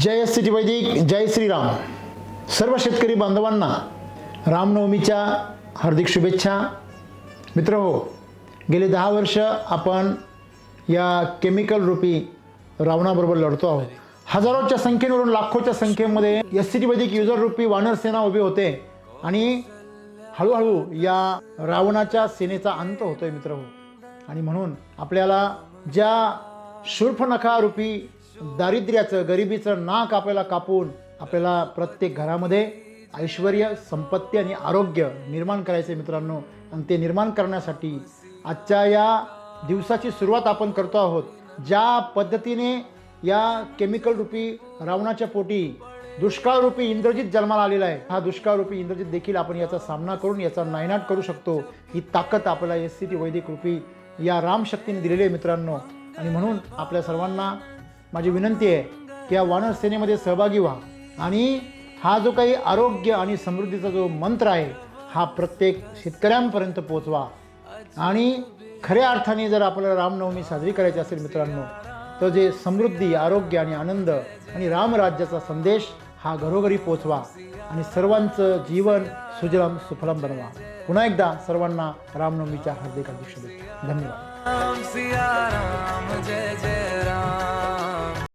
जय city वैदिक जय श्रीराम. सर्व शेतकरी बांधवांना रामनवमीच्या हार्दिक शुभेच्छा. मित्र हो गेले दहा वर्ष आपण या केमिकल रूपी रावणाबरोबर लढतो आहोत. हजारोच्या संख्येवरून लाखोच्या संख्येमध्ये एस सी टी वैदिक युजर रूपी वानर सेना उभी होते. आणि हळूहळू या रावणाच्या सेनेचा अंत होतोय मित्र हो. आणि म्हणून आपल्याला ज्या शूर्फनखा रूपी दारिद्र्याचं गरिबीचं नाक आपल्याला कापून आपल्याला प्रत्येक घरामध्ये ऐश्वर संपत्ती आणि आरोग्य निर्माण करायचे मित्रांनो. आणि ते निर्माण करण्यासाठी आजच्या या दिवसाची सुरुवात आपण करतो आहोत. ज्या पद्धतीने या केमिकल रूपी रावणाच्या पोटी दुष्काळरूपी इंद्रजित जन्माला आलेला आहे हा दुष्काळरूपी इंद्रजित देखील आपण याचा सामना करून याचा नायनाट करू शकतो. ही ताकद आपल्याला एस सी टी वैदिक रूपी या रामशक्तीने दिलेली आहे मित्रांनो. आणि म्हणून आपल्या सर्वांना माझी विनंती आहे की या वानर सेनेमध्ये सहभागी व्हा. आणि हा जो काही आरोग्य आणि समृद्धीचा जो मंत्र आहे हा प्रत्येक शेतकऱ्यांपर्यंत पोचवा आणि खऱ्या अर्थाने जर आपल्याला रामनवमी साजरी करायची असेल मित्रांनो तर जे समृद्धी आरोग्य आणि आनंद आणि रामराज्याचा संदेश हा घरोघरी पोचवा आणि सर्वांचं जीवन सुजलम सुफलम बनवा. पुन्हा एकदा सर्वांना रामनवमीच्या हार्दिक हार्दिक धन्यवाद.